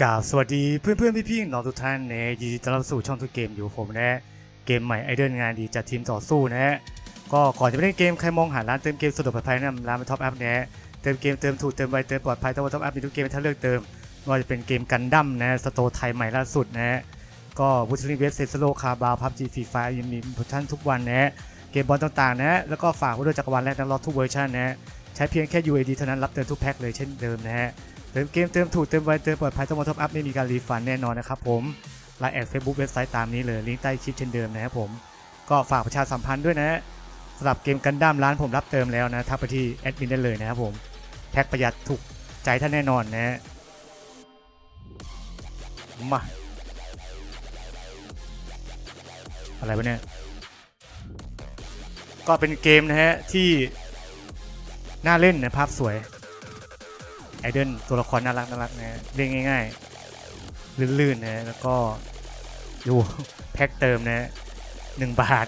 กราบสวัสดีเพื่อนเพื่อนๆพี่ๆน้องทุกท่านนะยินดีต้อนรับสู่ช่องทุกเกมอยู่ผมนะเกมใหม่ไอเดิลงานดีจากทีมต่อสู้นะฮะก็ก่อนจะไปเล่นเกมใครมองหาร้านเติมเกมสะดวกปลอดภัยนะร้านมันท็อปอัพนะเติมเกมเติมถูกเติมไวเติมปลอดภัยต้องท็อปอัพมีทุกเกมให้ท่านเลือกเติมไม่ว่าจะเป็นเกมกันดั้มนะสโตไทยใหม่ล่าสุดนะฮะก็บูชลิเวสเซสโลคาบาวพับจีฟรีไฟยังมีโปรโมชั่นทุกวันนะฮะเกมบอลต่างๆนะฮะแล้วก็ฝากไว้ด้วยจักรวาลและนักรอทุกเวอร์ชันนะฮะใช้เพียงแค่ UAD เท่านั้นรับเติมทุกแพ็คเลยเช่นเดิมนะฮะ เติมเกมเติมถูกเติมไวเติมปลอดภัยต้องมาท็อปอัพไม่มีการรีฟันแน่นอนนะครับผมไลน์แอดเฟซบุ๊กเว็บไซต์ตามนี้เลยลิงก์ใต้คลิปเช่นเดิมนะครับผมก็ฝากประชาสัมพันธ์ด้วยนะสำหรับเกมกันดั้มร้านผมรับเติมแล้วนะทักไปที่แอดมินได้เลยนะครับผมแพ็คประหยัดถูกใจท่านแน่นอนนะฮะมาอะไรวะเนี่ย ก็เป็นเกมนะฮะที่น่าเล่นนะภาพสวย ไอเดนตัวละครน่ารักน่ารักนะเล่นง่ายๆ ลื่นๆนะแล้วก็ดูแพ็คเติมนะหนึ่งบาท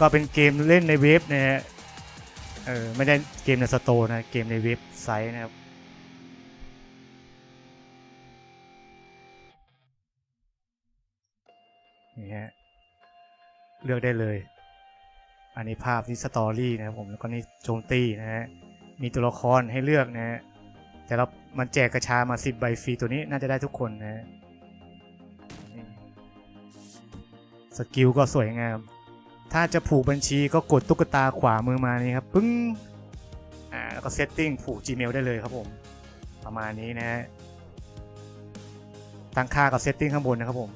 ก็เป็นเกมเล่นในเว็บนะฮะเออไม่ได้เกมในสโตร์นะเกมในเว็บไซต์นะครับนี่ฮะเลือกได้เลย อันนี้ภาพที่สตอรี่นะครับผมแล้วก็นี่โจมตีนะฮะมีตัวละครให้เลือกนะฮะ แต่เรา มันแจกกระชามา 10 ใบฟรีตัวนี้น่าจะได้ทุกคนนะสกิลก็สวยงาม ถ้าจะผูกบัญชีก็กดตุ๊กตาขวามือมานี่ครับ ปึ้ง อ่า แล้วก็เซตติ้งผูก Gmail ได้เลยครับผม ประมาณนี้นะฮะ ตั้งค่ากับเซตติ้งข้างบนนะครับผม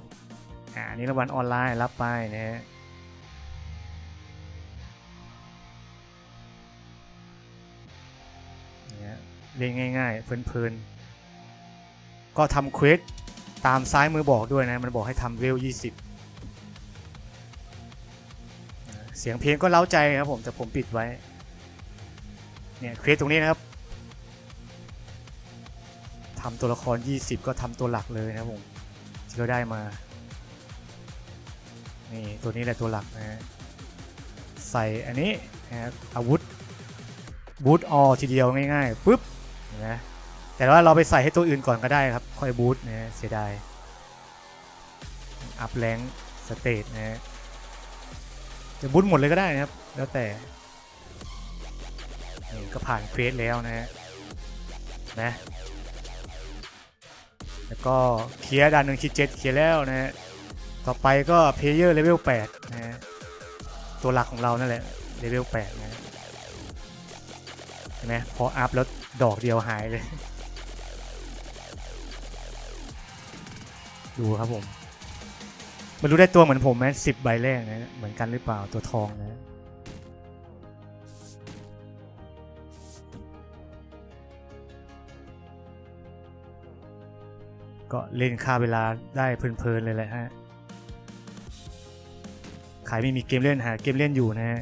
อ่านนี้รางวัลออนไลน์รับไปนะฮะ เนี่ยเล่นง่ายๆเพลินๆก็ทำเควสตามซ้ายมือบอกด้วยนะ มันบอกให้ทำเวล 20 เสียงเพลงก็เล้าใจครับผม แต่ผมปิดไว้ เนี่ยเควสตรงนี้นะครับทำตัวละคร 20 ก็ทำตัวหลักเลยนะผม ที่เราได้มา นี่ตัวนี้แหละตัวหลักนะฮะใส่อันนี้นะอาวุธบูทออทีเดียวง่ายๆปุ๊บ นะแต่ว่าเราไปใส่ให้ตัวอื่นก่อนก็ได้ครับ ค่อยบูทนะเสียดายอัพแรงสเตทนะฮะจะบูทหมดเลยก็ได้นะครับ แล้วแต่นี่ก็ผ่านเควสแล้วนะฮะนะ แล้วก็เคลียร์ด่านหนึ่งคิดเจ็ดเคลียร์แล้วนะฮะต่อไปก็เพลเยอร์เลเวล8นะฮะตัวหลักของเรานั่นแหละเลเวล8นะฮะเห็นไหมพออัพแล้ว ดอกเดียวหายเลย ดูครับผม มันรู้ได้ตัวเหมือนผมไหมสิบใบแรกนะเหมือนกันหรือเปล่าตัวทองนะก็เล่นค่าเวลาได้เพลินๆเลยแหละฮะใครไม่มีเกมเล่นหาเกมเล่นอยู่นะฮะ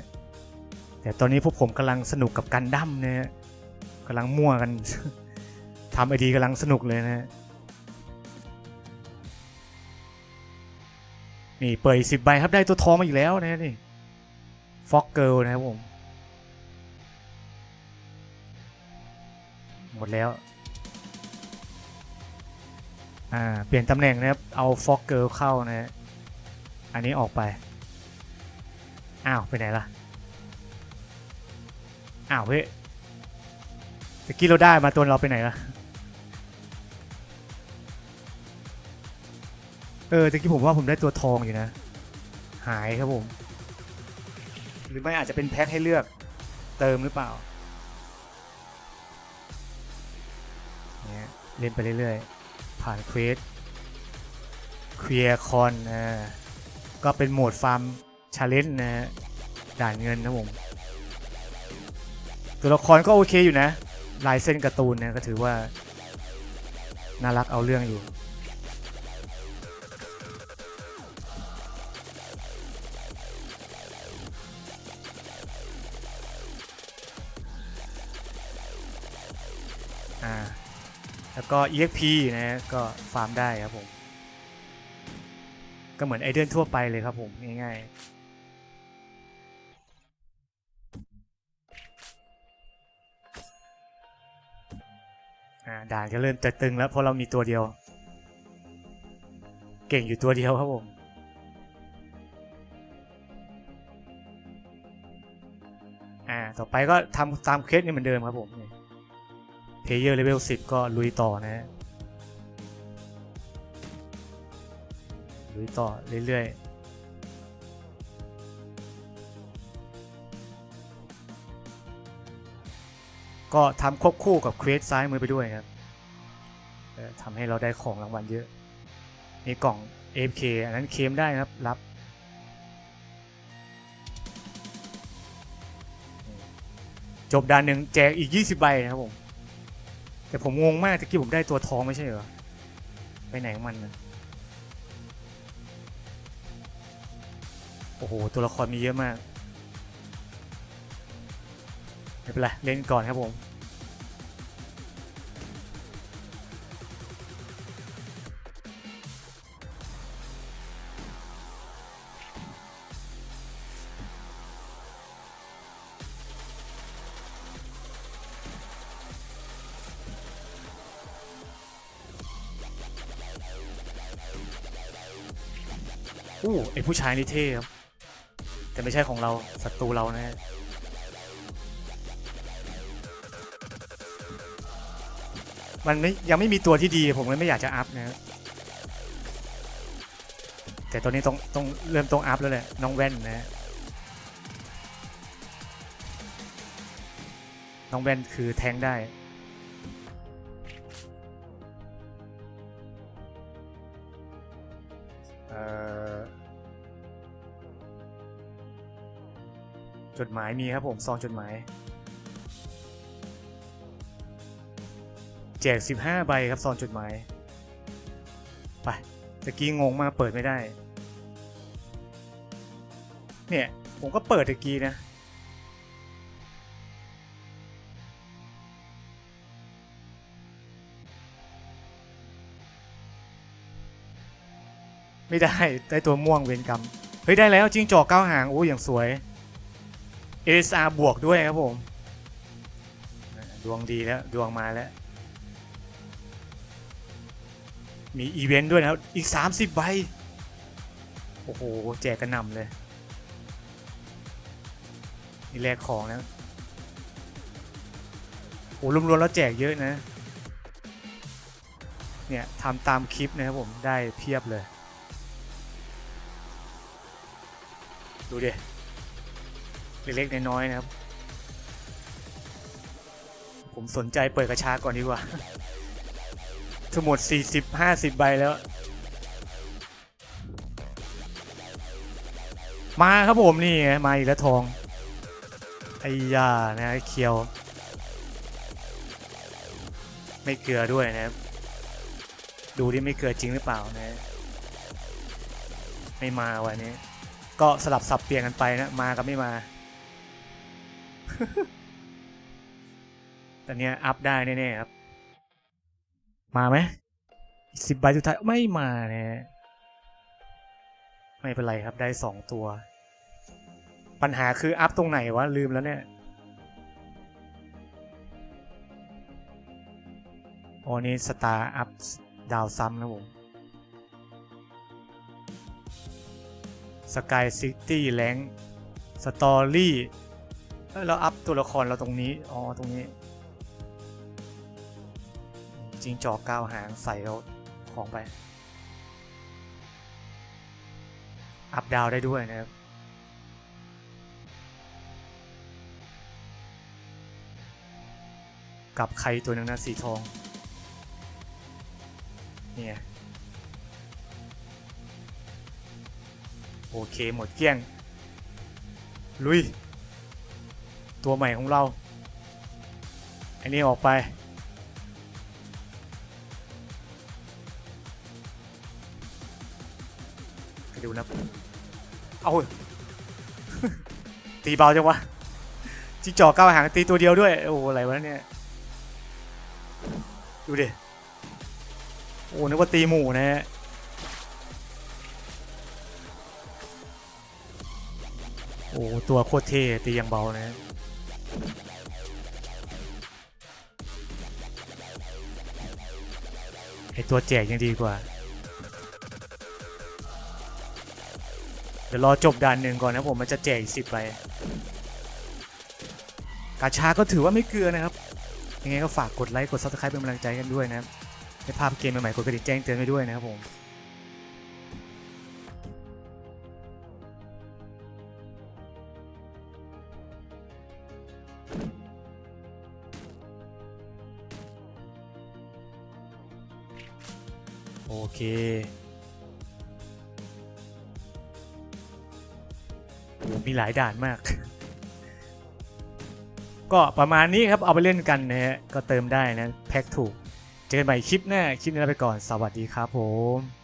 แต่ตอนนี้พวกผมกำลังสนุกกับกันดั้มนะฮะ กำลังมั่วกัน ทำไอดีกำลังสนุกเลยนะฮะนี่เปิดสิบใบครับได้ตัวทองมาอีกแล้วนะนี่ฟ็อกเกิลนะครับผม หมดแล้ว อ่า เปลี่ยนตำแหน่งนะครับ เอาฟ็อกเกิลเข้านะฮะอันนี้ออกไป อ้าว ไปไหนล่ะ อ้าวเฮ้ ตะกี้เราได้มาตัวเราไปไหนล่ะเออตะกี้ผมว่าผมได้ตัวทองอยู่นะ หายครับผม หรือไม่อาจจะเป็นแพ็คให้เลือกเติมหรือเปล่าเนี่ยเล่นไปเรื่อยๆ ผ่านเควสเคลียร์คอนนะก็เป็นโหมดฟาร์มชาเลนจ์นะฮะด่านเงินนะผม ตัวละครก็โอเคอยู่นะ ลายเส้นการ์ตูนเนี่ยก็ถือว่า น่ารักเอาเรื่องอยู่ อ่า แล้วก็ EXP นะก็ฟาร์มได้ครับผม ก็เหมือนไอเดนทั่วไปเลยครับผม ง่ายๆ ด่านก็เริ่มจะตึงแล้วเพราะเรามีตัวเดียว เก่งอยู่ตัวเดียวครับผมอ่าต่อไปก็ทำตามเคสนี่เหมือนเดิมครับผมเพเยอร์เลเวล10ก็ลุยต่อนะฮะลุยต่อเรื่อยๆ ก็ทำควบคู่กับเควสซ้ายมือไปด้วยครับทำให้เราได้ของรางวัลเยอะมีกล่อง AFK อันนั้นเคมได้นะครับรับจบด่านหนึ่งแจกอีก 20 ใบนะครับผม แต่ผมงงมากตะกี้ผมได้ตัวทองไม่ใช่เหรอ ไปไหนของมันนะโอ้โห ตัวละครมีเยอะมาก ไม่เป็นไรเล่นก่อนครับผมอู้ไอผู้ชายนี่เท่ครับ แต่ไม่ใช่ของเราศัตรูเรานะฮะ มันไม่ยังไม่มีตัวที่ดีผมเลยไม่อยากจะอัพนะแต่ตอนนี้ต้องต้องเริ่มต้องอัพแล้วแหละน้องแว่นนะน้องแว่นคือแทงได้จดหมายมีครับผมซองจดหมาย แจก 15 ใบครับซองจดหมาย ไปตะกี้งงมากเปิดไม่ได้ เนี่ย ผมก็เปิดตะกี้นะ ไม่ได้ ได้ตัวม่วงเวรกรรม เฮ้ย ได้แล้วจริงจอกเก้าหาง โอ้ยอย่างสวย ASR บวกด้วยครับผม ดวงดีแล้ว ดวงมาแล้ว มีอีเวนต์ด้วยนะครับ อีก 30 ใบ โอ้โห แจกกระหน่ำเลย นี่แลกของนะ โอ้รวมๆแล้วแจกเยอะนะ เนี่ยทำตามคลิปนะครับผมได้เพียบเลย ดูดิเล็กๆน้อยๆนะครับ ผมสนใจเปิดกระชาก่อนดีกว่า ทั้งหมด 40 50 ใบแล้ว มาครับผมนี่ไงมาอีกแล้วทองไอ้ยานะเคียว ไม่เกลือด้วยนะครับ ดูดิไม่เกลือจริงหรือเปล่านะ ไม่มาวันนี้ ก็สลับสับเปลี่ยนกันไปนะ มากับไม่มาแต่เนี้ยอัพได้แน่ๆครับ มาไหมสิบใบสุดท้ายไม่มาเนี่ยไม่เป็นไรครับได้สองตัว ปัญหาคืออัพตรงไหนวะ ลืมแล้วเนี่ยโอ้นี่สตาร์อัพดาวซ้ำนะผมสกายซิตี้แรงสตอรี่เราอัพตัวละครเราตรงนี้ อ๋อ ตรงนี้ จริงจอกก้าวหางใส่แล้วของไป อัพดาวได้ด้วยนะครับ กับใครตัวหนึ่งนะสีทอง เนี่ยโอเคหมดเกลี้ยง ลุย ตัวใหม่ของเรา อันนี้ออกไป ดูนะเอาตีเบาจังวะจิงจอกก้าวหางตีตัวเดียวด้วย โอ้โหอะไรวะเนี่ย ดูดิ โอ้นึกว่าตีหมูนะฮะโอ้ตัวโคตรเท่ตีอย่างเบานะไอตัวแจกยังดีกว่า เดี๋ยวรอจบด่านหนึ่งก่อนนะผมมันจะแจกอีกสิบใบกาชาก็ถือว่าไม่เกลือนะครับ ยังไงก็ฝากกดไลค์กดซับสไครป์เป็นกำลังใจกันด้วยนะครับให้ภาพเกมใหม่ๆกดกระดิ่งแจ้งเตือนไว้ด้วยนะครับผมโอเค มีหลายด่านมาก ก็ประมาณนี้ครับเอาไปเล่นกันนะฮะก็เติมได้นะแพ็คถูก เจอกันใหม่คลิปหน้าคลิปนี้ลาไปก่อนสวัสดีครับผม